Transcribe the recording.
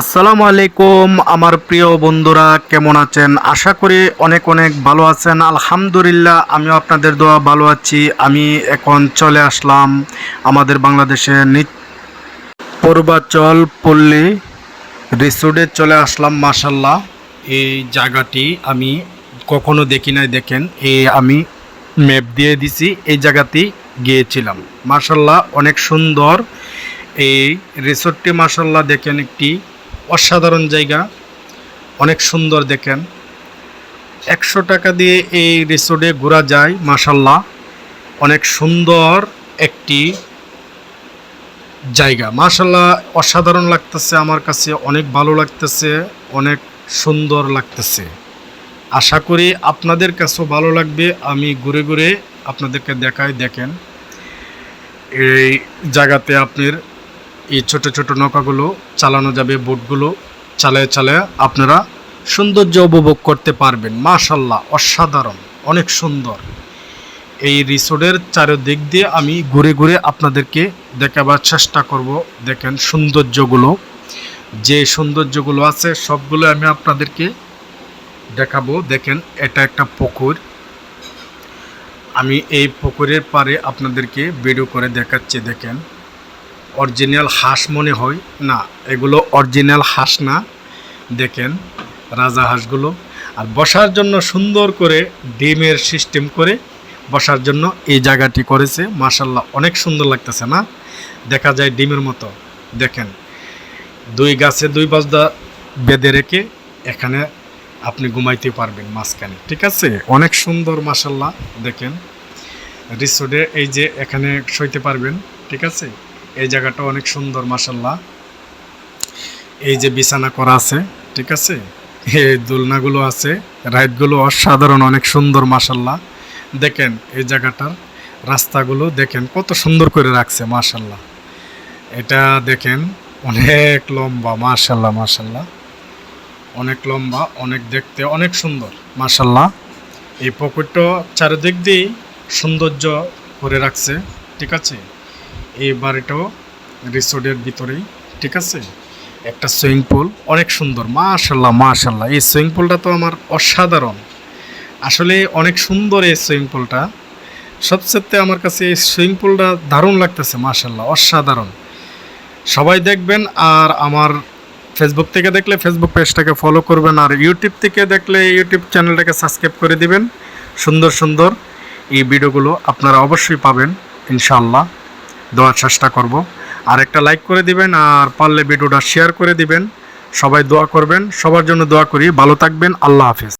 আসসালামু আলাইকুম, আমার প্রিয় বন্ধুরা, কেমন আছেন? আশা করি অনেক অনেক ভালো আছেন। আলহামদুলিল্লাহ, আমিও আপনাদের দোয়া ভালো আছি। আমি এখন চলে আসলাম আমাদের বাংলাদেশে পূর্বাচল পল্লী রিসোর্টে চলে আসলাম মাসাল্লাহ এই জায়গাটি আমি কখনো দেখি নাই, দেখেন। এই আমি ম্যাপ দিয়ে দিছি, এই জায়গাতেই গিয়েছিলাম। মাসাল্লাহ অনেক সুন্দর। এই রিসোর্টটি মাসাল্লাহ দেখেন একটি অসাধারণ জায়গা। অনেক সুন্দর দেখেন। একশো টাকা দিয়ে এই রিসোর্টে ঘোরা যায় মাসাল্লাহ অনেক সুন্দর একটি জায়গা। মাসাল্লাহ অসাধারণ লাগতেছে আমার কাছে। অনেক ভালো লাগতেছে, অনেক সুন্দর লাগতেছে। আশা করি আপনাদের কাছেও ভালো লাগবে। আমি ঘুরে ঘুরে আপনাদেরকে দেখায় দেখেন। এই জায়গাতে আপনার এই ছোট ছোট নৌকাগুলো চালানো যাবে, বোটগুলো চালায় চালায় আপনারা সৌন্দর্য উপভোগ করতে পারবেন। মাশাল্লাহ অসাধারণ, অনেক সুন্দর। এই রিসোর্টের চারিদিক দিয়ে আমি ঘুরে ঘুরে আপনাদেরকে দেখাবার চেষ্টা করব। দেখেন সৌন্দর্যগুলো, যে সৌন্দর্যগুলো আছে সবগুলো আমি আপনাদেরকে দেখাবো। দেখেন, এটা একটা পুকুর। আমি এই পুকুরের পারে আপনাদেরকে ভিডিও করে দেখাচ্ছি, দেখেন। অরিজিনাল হাঁস মনে হয়। না, এগুলো অরিজিনাল হাঁস না। দেখেন, রাজা হাঁসগুলো। আর বসার জন্য সুন্দর করে ডিমের সিস্টেম করে বসার জন্য এই জায়গাটি করেছে। মাসাল্লাহ অনেক সুন্দর লাগতেছে না? দেখা যায় ডিমের মতো। দেখেন, দুই গাছে দুই বাজদা বেঁধে রেখে এখানে আপনি ঘুমাইতে পারবেন মাঝখানে। ঠিক আছে? অনেক সুন্দর মাসাল্লাহ দেখেন, রিসোর্টে এই যে এখানে সইতে পারবেন। ঠিক আছে? এই জায়গাটা অনেক সুন্দর মাসাল্লাহ এই যে বিছানা করা আছে, ঠিক আছে? এই দোলনাগুলো আছে রাইডগুলো অসাধারণ, অনেক সুন্দর মাসাল্লাহ দেখেন এই জায়গাটার রাস্তাগুলো, দেখেন কত সুন্দর করে রাখছে মাসাল্লাহ এটা দেখেন অনেক লম্বা মাশাল্লাহ মাশাল্লাহ অনেক লম্বা, অনেক দেখতে অনেক সুন্দর মাশাল্লাহ এই পকেটটা চারিদিক দিয়েই সৌন্দর্য করে রাখছে, ঠিক আছে? এই বাড়িটাও রিসোর্টের ভিতরেই, ঠিক আছে? একটা সুইমিং পুল, অনেক সুন্দর, মাশাল্লাহ মাশাল্লাহ। এই সুইমিং পুলটা তো আমার অসাধারণ। আসলে অনেক সুন্দর এই সুইমিং পুলটা। সবচেয়ে আমার কাছে এই সুইমিং পুলটা দারুণ লাগতেছে, মাশাল্লাহ, অসাধারণ। সবাই দেখবেন, আর আমার ফেসবুক থেকে দেখলে ফেসবুক পেজটাকে ফলো করবেন, আর ইউটিউব থেকে দেখলে ইউটিউব চ্যানেলটাকে সাবস্ক্রাইব করে দিবেন। সুন্দর সুন্দর এই ভিডিওগুলো আপনারা অবশ্যই পাবেন, ইনশাআল্লাহ। দেওয়ার চেষ্টা করব। আর একটা লাইক করে দিবেন আর পারলে ভিডিওটা শেয়ার করে দিবেন। সবাই দোয়া করবেন। সবার জন্য দোয়া করি। ভালো থাকবেন। আল্লাহ হাফিজ।